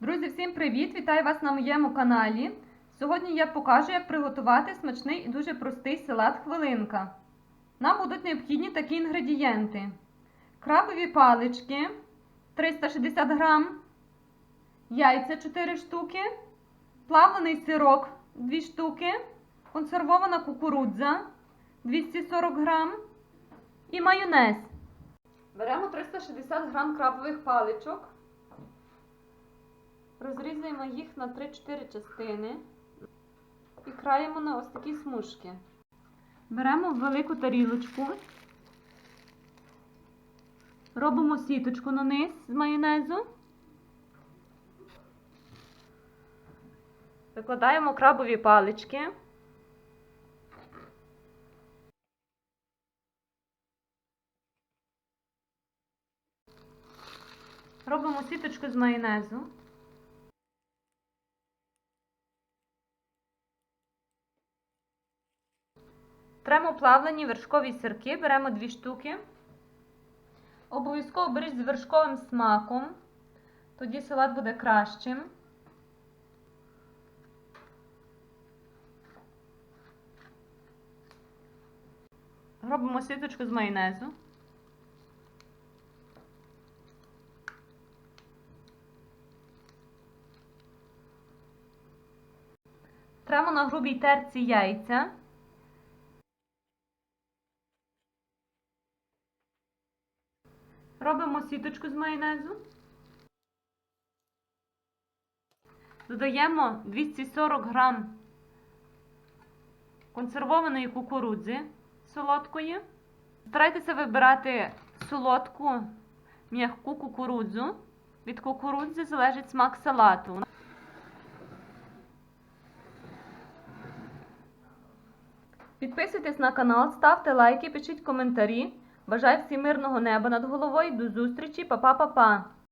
Друзі, всім привіт! Вітаю вас на моєму каналі. Сьогодні я покажу, як приготувати смачний і дуже простий салат хвилинка. Нам будуть необхідні такі інгредієнти: крабові палички 360 грам, яйця 4 штуки, плавлений сирок 2 штуки, консервована кукурудза 240 грам і майонез. Беремо 360 грам крабових паличок. Розрізаємо їх на 3-4 частини і краємо на ось такі смужки. Беремо велику тарілочку, робимо сіточку на низ з майонезу, викладаємо крабові палички. Робимо сіточку з майонезу. Тремо плавлені вершкові сирки, беремо дві штуки. Обов'язково беріть з вершковим смаком, тоді салат буде кращим. Робимо сіточку з майонезу. Тремо на грубій терці яйця. Робимо сіточку з майонезу. Додаємо 240 грам консервованої кукурудзи солодкої. Старайтеся вибирати солодку м'яку кукурудзу. Від кукурудзи залежить смак салату. Підписуйтесь на канал, ставте лайки, пишіть коментарі. Бажаю всім мирного неба над головою. До зустрічі, па-па-па-па!